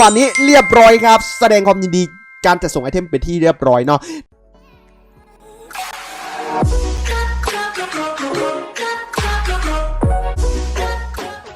วันนี้เรียบร้อยครับ แสดงความยินดีการจัดส่งไอเทมเป็นที่เรียบร้อยเนาะ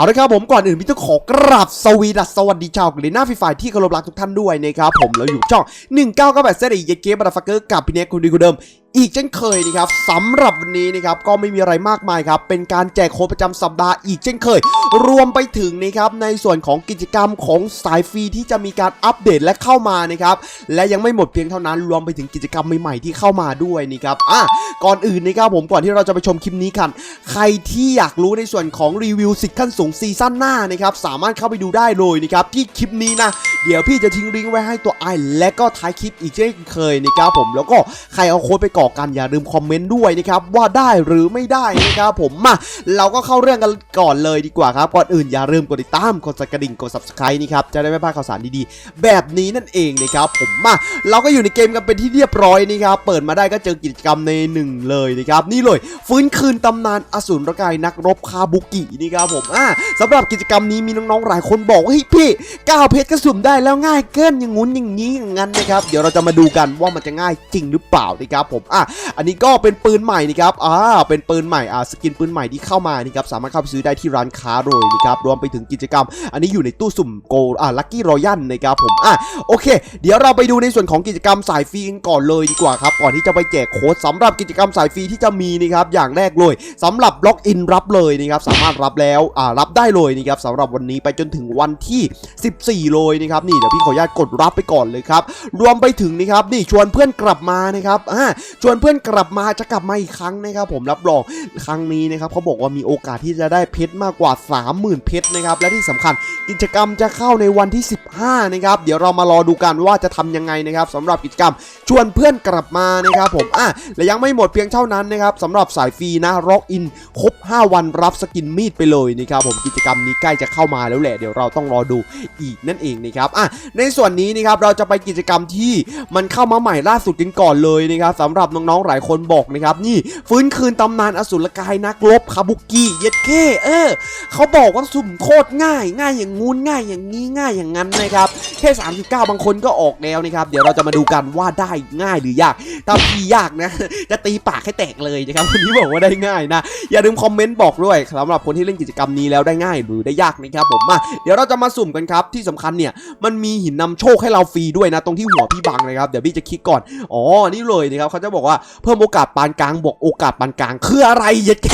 เอาละครับผมก่อนอื่นพี่ต้องขอกราบสวีดัสสวัสดีชาวกรีน่าฟรีฟายที่เคารพรักทุกท่านด้วยนะครับผมเราอยู่ช่อง 1998เซรีเยเกมบัตฟักเกอร์กับพี่เน็กคุณดีคุณเดิม อีกเช่นเคยนะครับสำหรับวันนี้นะครับก็ไม่มีอะไรมากมายครับเป็นการแจกโค้ดประจำสัปดาห์อีกเช่นเคย รวมไปถึงนะครับในส่วนของกิจกรรมของสายฟรีที่จะมีการอัปเดตและเข้ามานะครับและยังไม่หมดเพียงเท่านั้น รวมไปถึงกิจกรรมใหม่ๆที่เข้ามาด้วยนะครับอะก่อนอื่นนะครับผมก่อนที่เราจะไปชมคลิปนี้กัน ใครที่อยากรู้ในส่วนของรีวิวสิทธิ์ขั้นสูงซีซั่นหน้านะครับสามารถเข้าไปดูได้เลยนะครับที่คลิปนี้นะเดี๋ยวพี่จะทิ้งลิงก์ไว้ให้ตัวไอและก็ท้ายคลิปอีกเช่นเคยนะครับผมแล้วก็ใครเอาโค้ดไปกรอกกันอย่าลืมคอมเมนต์ด้วยนะครับว่าได้หรือไม่ได้นะครับผมมาเราก็เข้าเรื่องกันก่อนเลยดีกว่าครับก่อนอื่นอย่าลืมกดติดตามกดสักระดิ่งกด subscribe นี่ครับจะได้ไม่พลาดข่าวสารดีๆ แบบนี้นั่นเองนะครับผมมาเราก็อยู่ในเกมกันเป็นที่เรียบร้อยนะครับเปิดมาได้ก็เจอกิจกรรมในหนึ่งเลยนะครับนี่เลยฟื้นคืนตำนานอสูรกายนักรบคาบุกินี่ครับผมอ่าสำหรับกิจกรรมนี้มีน้องๆหลายคนบอกว่าเฮ้ยพี่ก้าวเพชรก็สุ่มได้แล้วง่ายเกินอย่างงู้นอย่างนี้อย่างนั้นนะครับเดี๋ยวเราจะมาดูกันว่ามันจะง่ายจริงหรือเปล่านะครับผมอะอันนี้ก็เป็นปืนใหม่นะครับอ่าเป็นปืนใหม่อ่าสกินปืนใหม่ที่เข้ามานี่ครับสามารถเข้าไปซื้อได้ที่ร้านค้าเลยนะครับรวมไปถึงกิจกรรม อันนี้อยู่ในตู้สุ่มโกลอ่าลัคกี้รอยัลนะครับผมอะโอเค เดี๋ยวเราไปดูในส่วนของกิจกรรมสายฟรีกันก่อนเลยดีกว่าครับก่อนที่จะไปแจกโค้ดสำหรับกิจกรรมสายฟรีที่จะมีนะครับอย่างแรกเลยสำหรับบล็อกอินรับเลยนะครับสามารถรับแล้วอ่ารับได้เลยนะครับสำหรับวันนี้ไปจนถึงวันที่ 14 เลยนะครับนี่เดี๋ยวพี่ขออนุญาตกดรับไปก่อนเลยครับรวมไปถึงนะครับนี่ชวนเพื่อนกลับมานะครับอ่าชวนเพื่อนกลับมาจะกลับมาอีกครั้งนะครับผมรับรองครั้งนี้นะครับเขาบอกว่ามีโอกาสที่จะได้เพชรมากกว่า 30,000 เพชรนะครับและที่สำคัญกิจกรรมจะเข้าในวันที่ 15นะครับเดี๋ยวเรามารอดูกันว่าจะทำยังไงนะครับสำหรับกิจกรรม ชวนเพื่อนกลับมานะครับผมอะและยังไม่หมดเพียงเท่านั้นนะครับสำหรับสายฟรีนะร็อกอินครบ 5 วันรับสกินมีดไปเลยนะครับผมกิจกรรมนี้ใกล้จะเข้ามาแล้วแหละเดี๋ยวเราต้องรอดูอีกนั่นเองนะครับอะในส่วนนี้นะครับเราจะไปกิจกรรมที่มันเข้ามาใหม่ล่าสุดกันก่อนเลยนะครับสำหรับน้องๆหลายคนบอกนะครับนี่ฟื้นคืนตำนานอสูรกายนักรบคาบุกิเย็ดเคเออเขาบอกว่าสุ่มโคตรง่าย ง่ายอย่างงูนง่ายอย่างนี้ง่ายอย่างนั้นนะครับแค่39 บางคนก็ออกแล้วนะครับเดี๋ยวเราจะมาดูกันว่าได้ง่ายหรือยากถ้าพี่ยากนะจะตีปากให้แตกเลยนะครับคนที่บอกว่าได้ง่ายนะ อย่าลืมคอมเมนต์บอกด้วยสำหรับคนที่เล่นกิจกรรมนี้แล้วได้ง่ายหรือได้ยากนะครับผมมาเดี๋ยวเราจะมาสุ่มกันครับที่สำคัญเนี่ยมันมีหินนำโชคให้เราฟรีด้วยนะ ตรงที่หัวพี่บังนะครับเดี๋ยวพี่จะคลิกก่อนอ๋อนี่เลยนะครับเขาจะบอกว่าเพิ่มโอกาสปานกลางบวกโอกาสปานกลางคืออะไรเย็ดเค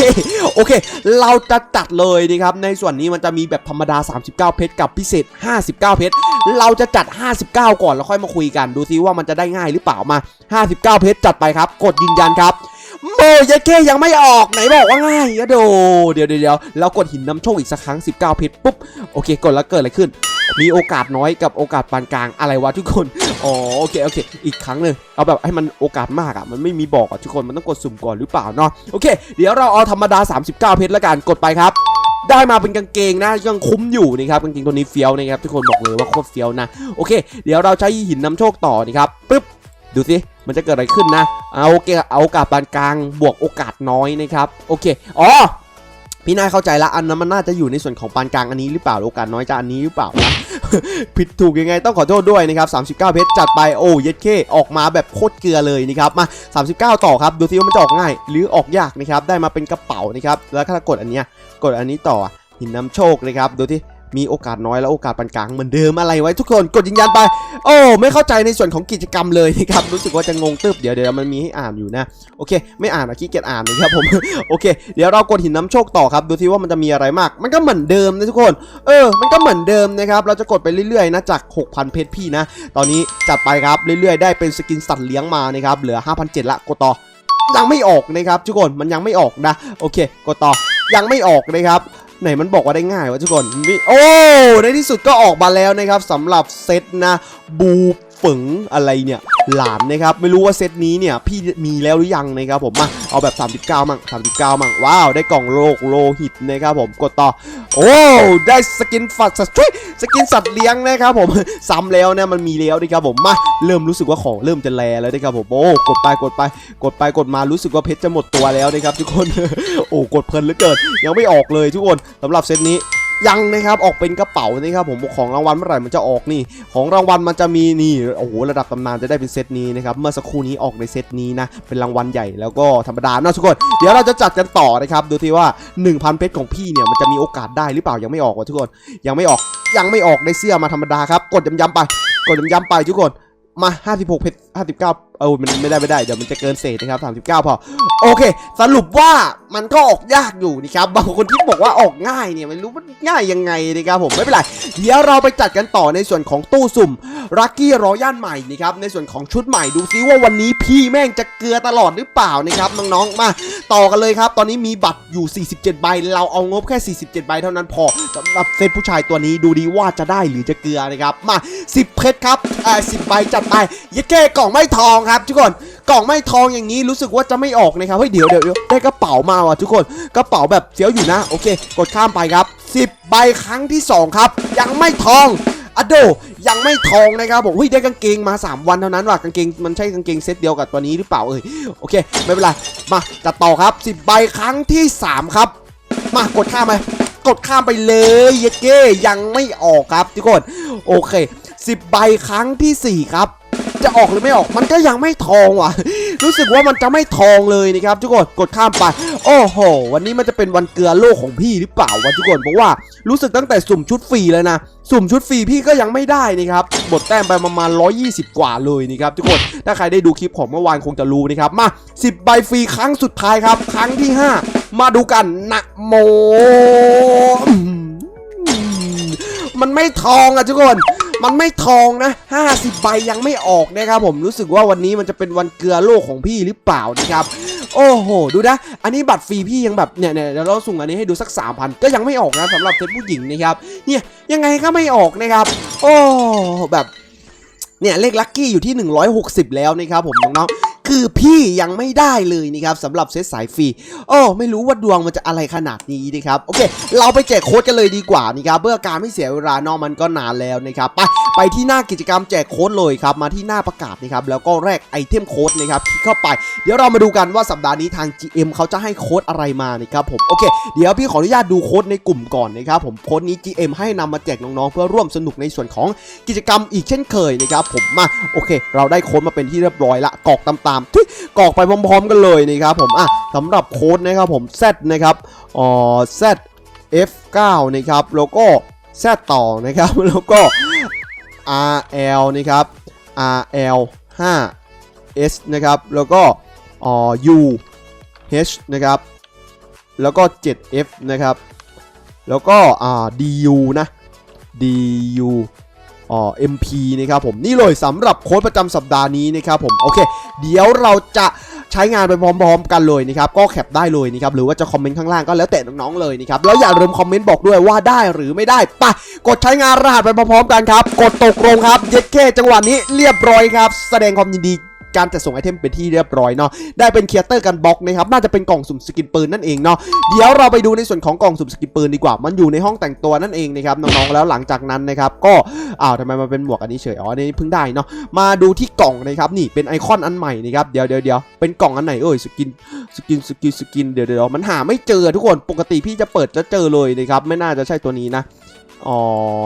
โอเค เราจะจัดเลยนะครับในส่วนนี้มันจะมีแบบธรรมดา 39 เพชรกับพิเศษ 59 เพชรเราจะจัด 59 ก่อนแล้วค่อยมาคุยกันดูซิว่ามันจะได้ง่ายหรือเปล่ามา 59 เพชรจัดไปครับ กดยืนยันครับโมยะเก้ยังไม่ออกไหนบอกว่าง่ายอะโดเดี๋ยวเดี๋ยวเดี๋ยวเรากดหินนำโชคอีกสักครั้ง 19 เพชรปุ๊บโอเคกดแล้วเกิดอะไรขึ้น มีโอกาสน้อยกับโอกาสปานกลางอะไรวะทุกคนอ๋อโอเคโอเค อีกครั้งหนึ่งเอาแบบให้มันโอกาสมากอะมันไม่มีบอกอะทุกคนมันต้องกดสุ่มก่อนหรือเปล่าเนาะโอเค เดี๋ยวเราเอาธรรมดา 39 เพชรละกันกดไปครับได้มาเป็นกางเกงนะยังคุ้มอยู่นะครับกางเกงตัวนี้เฟี้ยวนะครับทุกคนบอกเลยว่าโคตรเฟี้ยวนะโอเค เดี๋ยวเราใช้หินนำโชคต่อนะครับปึ๊บดูสิมันจะเกิดอะไรขึ้นนะเอาโอเคเอาโอกาสปานกลางบวกโอกาสน้อยนะครับโอเคอ๋อ พี่นายเข้าใจละอันนั้นมันน่าจะอยู่ในส่วนของปานกลางอันนี้หรือเปล่าโอกาสน้อยจะอันนี้หรือเปล่านะผิดถูกยังไงต้องขอโทษด้วยนะครับ39 เพชรจัดไปโอ้เย็ดเคออกมาแบบโคตรเกลือเลยนะครับมา 39 ต่อครับดูซิว่ามันจะออกง่าย หรือออกยากนะครับได้มาเป็นกระเป๋านะครับแล้วถ้ากดอันเนี้ยกดอันนี้ต่อหินนำโชคนะครับดูที่ มีโอกาสน้อยแล้วโอกาสปานกลางเหมือนเดิมอะไรไว้ทุกคนกดยืนยันไป โอ้ไม่เข้าใจในส่วนของกิจกรรมเลยนะครับรู้สึกว่าจะงงตึบเดี๋ยวเดี๋ยวมันมีให้อ่านอยู่นะโอเค ไม่อ่านอะขี้เกียจอ่านนะครับผมโอเค เดี๋ยวเรากดหินน้ำโชคต่อครับดูซิว่ามันจะมีอะไรมาก มันก็เหมือนเดิมนะทุกคน เออ มันก็เหมือนเดิมนะครับเราจะกดไปเรื่อยๆนะจาก 6,000 เพชรพี่นะ ตอนนี้จัดไปครับเรื่อยๆ ได้เป็นสกินสัตว์เลี้ยงมานะครับเหลือ 5,700ละกดต่อยังไม่ออกนะครับทุกคนมันยังไม่ออกนะ โอเคกดต่อยังไม่ออกนะครับ ไหนมันบอกว่าได้ง่ายวะทุกคนโอ้ในที่สุดก็ออกมาแล้วนะครับสำหรับเซตนะบู โฟฝงอะไรเนี่ยหลานนะครับไม่รู้ว่าเซตนี้เนี่ยพี่มีแล้วหรือยังนะครับผมมาเอาแบบ 39 มั่ง 39 มั่ง ว้าว ได้กล่องโลกโลหิตนะครับผมกดต่อ โอ้ได้สกินฝักสัตว์ช่วยสกินสัตว์เลี้ยงนะครับผมซ้ำแล้วเนี่ยมันมีแล้วนะครับผมมาเริ่มรู้สึกว่าของเริ่มจะแลแล้วนะครับผมโอ้กดไปกดไป กดไปกดมารู้สึกว่าเพชรจะหมดตัวแล้วนะครับทุกคนโอ้กดเพลินเหลือเกินยังไม่ออกเลยทุกคนสำหรับเซตนี้ ยังนะครับออกเป็นกระเป๋านะครับผมของรางวัลเมื่อไหร่มันจะออกนี่ ของรางวัลมันจะมีนี่โอ้โหระดับตำนานจะได้เป็นเซตนี้นะครับเมื่อสักครู่นี้ออกในเซตนี้นะเป็นรางวัลใหญ่แล้วก็ธรรมดาเนาะทุกคนเดี๋ยวเราจะจัดกันต่อนะครับดูที่ว่า 1,000 เพชรของพี่เนี่ยมันจะมีโอกาสได้หรือเปล่ายังไม่ออกว่ะทุกคนยังไม่ออกยังไม่ออกได้เสื้อมาธรรมดาครับกดย้ำๆไปกดย้ำๆไปทุกคน มา56เพชร59เออมันไม่ได้ไม่ได้เดี๋ยวมันจะเกินเศษนะครับ39พอ โอเค สรุปว่ามันก็ออกยากอยู่นะครับบางคนที่บอกว่าออกง่ายเนี่ยไม่รู้มันง่ายยังไงนะครับผมไม่เป็นไรเดี๋ยวเราไปจัดกันต่อในส่วนของตู้สุ่ม รักกี้รอย่านใหม่นะครับในส่วนของชุดใหม่ดูซิว่าวันนี้พี่แม่งจะเกลือตลอดหรือเปล่านะครับน้องๆมาต่อกันเลยครับ ตอนนี้มีบัตรอยู่ 47 ใบ เราเอางบแค่ 47 ใบเท่านั้นพอสำหรับเซตผู้ชายตัวนี้ดูดีว่าจะได้หรือจะเกลือนะครับมา 10 เพชรครับอ่า10ใบจัดไปยัดเก้กล่องไม่ทองครับทุกคนกล่องไม่ทองอย่างนี้รู้สึกว่าจะไม่ออกนะครับเฮ้ยเดี๋ยวเดี๋ยวได้กระเป๋ามาว่ะทุกคนกระเป๋าแบบเสียวอยู่นะโอเค กดข้ามไปครับ 10 ใบครั้งที่ 2 ครับ ยังไม่ทองอะโด ยังไม่ทองนะครับผมเฮ้ยได้กางเกงมา 3 วันเท่านั้นว่ะกางเกงมันใช่กางเกงเซตเดียวกับตัวนี้หรือเปล่าเอ้ยโอเค ไม่เป็นไรมาจัดต่อครับ 10 ใบครั้งที่ 3 ครับ มากดข้ามไปกดข้ามไปเลยเยเก้ยังไม่ออกครับทุกคนโอเค 10 ใบครั้งทีสี่4 ครับ จะออกหรือไม่ออกมันก็ยังไม่ทองว่ะ รู้สึกว่ามันจะไม่ทองเลยนะครับทุกคนกดข้ามไป โอ้โห วันนี้มันจะเป็นวันเกลือโลกของพี่หรือเปล่าวะทุกคนเพราะว่ารู้สึกตั้งแต่สุ่มชุดฟรีเลยนะสุ่มชุดฟรีพี่ก็ยังไม่ได้นะครับบดแต้มไปประมาณ 120 กว่าเลยนะครับทุกคนถ้าใครได้ดูคลิปของเมื่อวานคงจะรู้นะครับมา 10 ใบฟรีครั้งสุดท้ายครับ ครั้งที่ 5 มาดูกันนะโม มันไม่ทองอะทุกคน มันไม่ทองนะ 50 ใบยังไม่ออกนะครับผมรู้สึกว่าวันนี้มันจะเป็นวันเกลือโลกของพี่หรือเปล่านะครับ โอ้โห ดูนะ อันนี้บัตรฟรีพี่ยังแบบเนี่ยเนี่ยเดี๋ยวเราส่งอันนี้ให้ดูสัก 3,000 ก็ยังไม่ออกนะสำหรับเซตผู้หญิงนะครับ เนี่ยยังไงก็ไม่ออกนะครับ โอ้แบบเนี่ยเลขลัคกี้อยู่ที่ 160 แล้วนะครับผมน้องๆ คือพี่ยังไม่ได้เลยนะครับสำหรับเซตสายฟรีโอ้ไม่รู้ว่าดวงมันจะอะไรขนาดนี้นะครับโอเค เราไปแจกโค้ดกันเลยดีกว่านะครับเพื่อการไม่เสียเวลานอกมันก็นานแล้วนะครับไปไปที่หน้ากิจกรรมแจกโค้ดเลยครับมาที่หน้าประกาศนะครับแล้วก็แลกไอเทมโค้ดนะครับคลิกเข้าไป เดี๋ยวเรามาดูกันว่าสัปดาห์นี้ทาง GM เขาจะให้โค้ดอะไรมานะครับผมโอเค เดี๋ยวพี่ขออนุญาตดูโค้ดในกลุ่มก่อนนะครับผมโค้ดนี้ GM ให้นำมาแจกน้องๆเพื่อร่วมสนุกในส่วนของกิจกรรมอีกเช่นเคยนะครับผมมาโอเค เราได้โค้ดมาเป็นที่เรียบร้อยละกอกตามๆทุยกรอกไปพร้อม ๆ กันเลยนะครับผมอะสำหรับโค้ดนะครับผม Z นะครับอ๋อ Z F9 นะครับแล้วก็ Z ต่อนะครับแล้วก็ RL นะครับ RL 5 S นะครับแล้วก็อ๋อ U H นะครับแล้วก็ 7F นะครับแล้วก็อ่า DU นะ DU อ๋อ MP นะครับผมนี่เลยสำหรับโค้ดประจำสัปดาห์นี้นะครับผมโอเค เดี๋ยวเราจะใช้งานไปพร้อมๆกันเลยนะครับก็แคปได้เลยนะครับหรือว่าจะคอมเมนต์ข้างล่างก็แล้วแต่น้องๆเลยนะครับแล้วอย่าลืมคอมเมนต์บอกด้วยว่าได้หรือไม่ได้ไปกดใช้งานรหัสไปพร้อมๆกันครับ กดตกลงครับเย็ดแค่จังหวะนี้เรียบร้อยครับ แสดงความยินดี การจัดส่งไอเทมเป็นที่เรียบร้อยเนาะได้เป็นเคียเตอร์กันบล็อกนะครับน่าจะเป็นกล่องสุ่มสกินปืนนั่นเองเนาะเดี๋ยวเราไปดูในส่วนของกล่องสุ่มสกินปืนดีกว่า มันอยู่ในห้องแต่งตัวนั่นเองนะครับน้องๆแล้วหลังจากนั้นนะครับก็อ้าวทำไมมันเป็นหมวกอันนี้เฉยอ๋ออันนี้เพิ่งได้เนาะมาดูที่กล่องนะครับนี่เป็นไอคอนอันใหม่นะครับเดี๋ยวเดี๋ยวเดี๋ยวเป็นกล่องอันไหนเอ่ยสกินสกินสกินสกินเดี๋ยวเดี๋ยวมันหาไม่เจอทุกคนปกติพี่จะเปิดจะเจอเลยนะครับไม่น่าจะใช่ตัวนี้นะ อ๋อ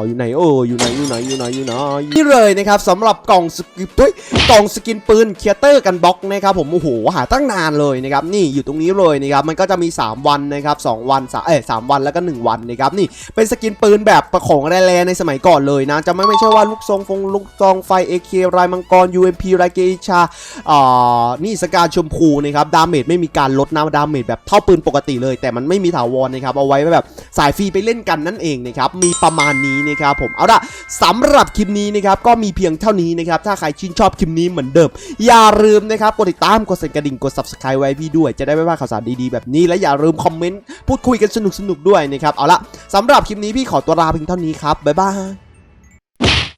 อยู่ไหนเอออยู่ไหนอยู่ไหนอยู่ไหนอยู่ไหนนี่เลยนะครับสำหรับกล่องสกินเฮ้ยกล่องสกินปืนเคียเตอร์กันบล็อกนะครับผมโอ้โหหาตั้งนานเลยนะครับนี่อยู่ตรงนี้เลยนะครับมันก็จะมี 3 วันนะครับ2วันสามเอ้สามวันแล้วก็ 1 วันนะครับนี่เป็นสกินปืนแบบประของแร่ในสมัยก่อนเลยนะจะไม่ไม่ใช่ว่าลูกทรงฟงลูกซองไฟ AK รายมังกร UMP รายเกชาอ่านี่สกาชมพูนะครับดาเมจไม่มีการลดนะดาเมจแบบเท่าปืนปกติเลย แต่มันไม่มีถาวรนะครับเอาไว้แบบสายฟรีไปเล่นกันนั่นเองนะครับมีประมาณนี้นะครับผมเอาละสำหรับคลิปนี้นะครับก็มีเพียงเท่านี้นะครับถ้าใครชื่นชอบคลิปนี้เหมือนเดิม อย่าลืมนะครับกดติดตามกดสั่นกระดิ่งกด subscribe ไว้พี่ด้วยจะได้ไม่พลาดข่าวสารดีๆแบบนี้และอย่าลืมคอมเมนต์พูดคุยกันสนุกๆด้วยนะครับเอาละสำหรับคลิปนี้พี่ขอตัวลาเพียงเท่านี้ครับบ๊ายบาย